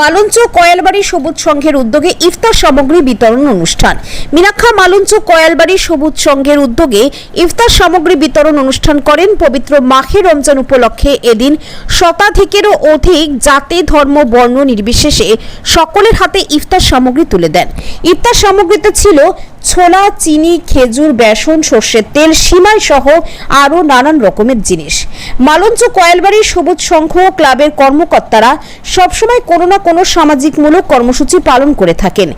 মালঞ্চ কয়ালবাড়ি সবুজ সংঘের উদ্যোগে ইফতার সামগ্রী বিতরণ অনুষ্ঠান। মিনাক্ষা মালঞ্চ কয়ালবাড়ি সবুজ সংঘের উদ্যোগে ইফতার সামগ্রী বিতরণ অনুষ্ঠান করেন পবিত্র মাখে রমজান উপলক্ষে এদিন শতাধিকেরও অধিক জাতি, ধর্ম, বর্ণ নির্বিশেষে সকলের হাতে ইফতার সামগ্রী তুলে দেন। ইফতার সামগ্রীতে ছিল ছোলা, চিনি, খেজুর, বেসন, সর্ষের তেল সীমায় সহ আরও নানান রকমের জিনিস। মালঞ্চ কয়েলবাড়ির সবুজ সংঘ ক্লাবের কর্মকর্তারা সবসময় কোনো না কোনো সামাজিকমূলক কর্মসূচি পালন করে থাকেন।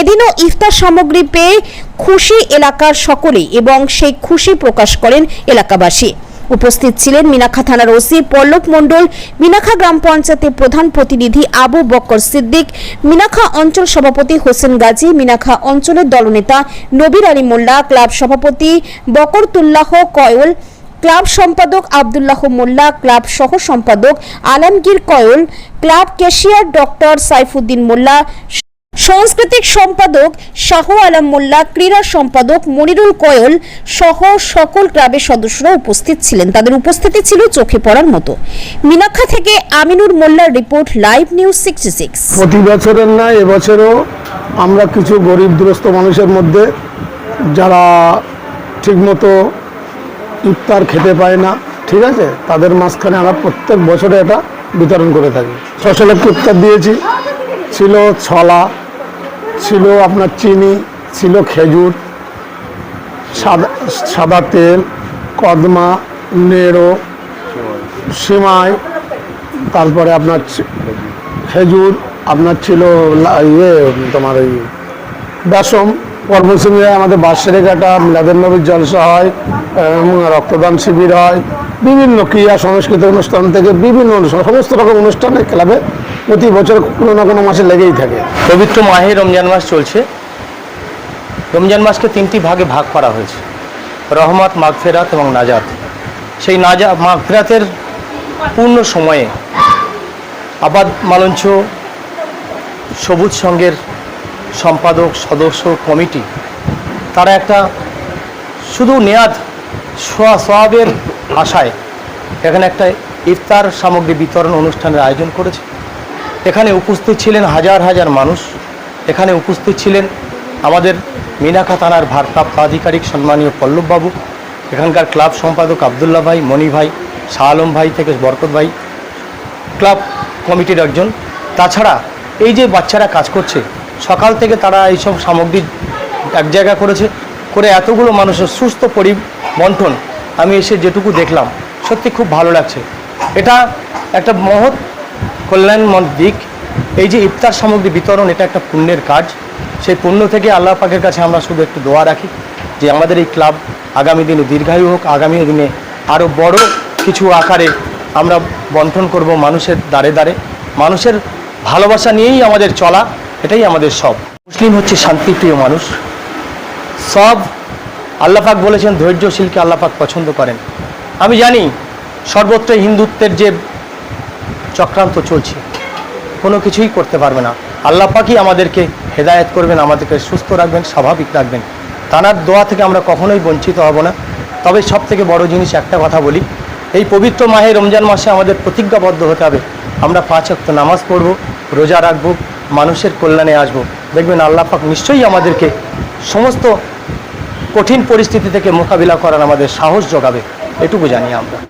এদিনও ইফতার সামগ্রী পেয়ে খুশি এলাকার সকলেই এবং সেই খুশি প্রকাশ করেন এলাকাবাসী। উপস্থিত ছিলেন মিনাখা থানার ওসি পল্লব মণ্ডল মিনাখা গ্রাম পঞ্চায়েতের প্রধান প্রতিনিধি আবু বক্কর সিদ্দিক মিনাখা অঞ্চল সভাপতি হোসেন গাজী মিনাখা অঞ্চলের দলনেতা নবীর আলী মোল্লা, ক্লাব সভাপতি বকরতুল্লাহ কয়ল, ক্লাব সম্পাদক আবদুল্লাহ মোল্লা, ক্লাব সহ সম্পাদক Alamgir Koyal, club cashier doctor Saifuddin Mollah সাংস্কৃতিক সম্পাদক শাহ আলম মোল্লা, ক্রীড়া সম্পাদক মনিরুল কয়ল সহ সকল ক্লাবের সদস্যরা উপস্থিত ছিলেন। তাদের উপস্থিতি ছিল চোখে পড়ার মতো। মিনাক্ষা থেকে আমিনুর মোল্লার report live news sixty six. প্রতি বছরের নয় এবছরও আমরা কিছু গরিব দুরস্ত মানুষের মধ্যে যারা ঠিকমতো ইফতার খেতে পায় না, ঠিক আছে? তাদের মাঝখানে আমরা প্রত্যেক বছরে এটা বিতরণ করে থাকি। লক্ষ ইফতার দিয়েছি। ছিল ছলা ছিল আপনার চিনি, ছিল খেজুর, সাদা সাদা তেল, কদমা, নেড়ো, সিমাই, তারপরে আপনার খেজুর, আপনার ছিল ইয়ে তোমার ওই বেসম কর্মসূচি আমাদের বার্ষিক একটা মিলাদের নবীর জলসা হয় রক্তদান শিবির হয়, বিভিন্ন ক্রিয়া সংস্কৃত অনুষ্ঠান থেকে বিভিন্ন অনুষ্ঠান সমস্ত রকম অনুষ্ঠানে ক্লাবে প্রতি বছর কোনো না কোনো মাসে লেগেই থাকে। পবিত্র মাহে রমজান মাস চলছে। রমজান মাসকে তিনটি ভাগে ভাগ করা হয়েছে। রহমত, মাগফেরাত এবং নাজাত। সেই নাজা, মাগফেরাতের পূর্ণ সময়ে আবাদ মালঞ্চ সবুজ সংঘের সম্পাদক, সদস্য, কমিটি, তারা একটা শুধু নেয়াদ সোয়া, সোয়াবের আশায় এখানে একটা ইফতার সামগ্রী বিতরণ অনুষ্ঠানের আয়োজন করেছে। এখানে উপস্থিত ছিলেন হাজার হাজার মানুষ। এখানে উপস্থিত ছিলেন আমাদের মিনাখা থানার ভারপ্রাপ্ত আধিকারিক সম্মানীয় পল্লববাবু, এখানকার ক্লাব সম্পাদক আবদুল্লাহ ভাই, মণি ভাই, শাহ আলম ভাই থেকে বরকত ভাই, ক্লাব কমিটির একজন। তাছাড়া এই যে বাচ্চারা কাজ করছে, সকাল থেকে তারা এইসব সামগ্রী এক জায়গা করেছে, করে এতগুলো মানুষের সুস্থ পরিবন্টন আমি এসে যেটুকু দেখলাম, সত্যি খুব ভালো লাগছে। এটা একটা মহৎ কল্যাণময় দিক, এই যে ইফতার সামগ্রী বিতরণ, এটা একটা পুণ্যের কাজ। সেই পুণ্য থেকে আল্লাহ পাকের কাছে আমরা শুধু একটু দোয়া রাখি যে আমাদের এই ক্লাব আগামী দিনে দীর্ঘায়ু হোক, আগামী দিনে আরও বড় কিছু আকারে আমরা বন্টন করব মানুষের দ্বারে দ্বারে। মানুষের ভালোবাসা নিয়েই আমাদের চলা, এটাই আমাদের সব। মুসলিম হচ্ছে শান্তিপ্রিয় মানুষ। সব আল্লাপাক বলেছেন ধৈর্যশীলকে আল্লাপাক পছন্দ করেন। আমি জানি সর্বত্র হিন্দুত্বের যে চক্রান্ত চলছে। কোনো কিছুই করতে পারবে না। আল্লাহ পাকই আমাদেরকে হেদায়েত করবেন, আমাদেরকে সুস্থ রাখবেন, স্বাভাবিক রাখবেন। তানার দোয়া থেকে আমরা কখনোই বঞ্চিত হব না। তবে সব থেকে বড় জিনিস একটা কথা বলি, এই পবিত্র মাহে রমজান মাসে আমাদের প্রতিজ্ঞাবদ্ধ হতে হবে। আমরা পাঁচ অক্ত নামাজ পড়ব, রোজা রাখব, মানুষের কল্যাণে আসব। দেখবেন আল্লাহ পাক নিশ্চয়ই আমাদেরকে সমস্ত কঠিন পরিস্থিতি থেকে মোকাবিলা করার আমাদের সাহস যোগাবে এটুকু জানি আমরা।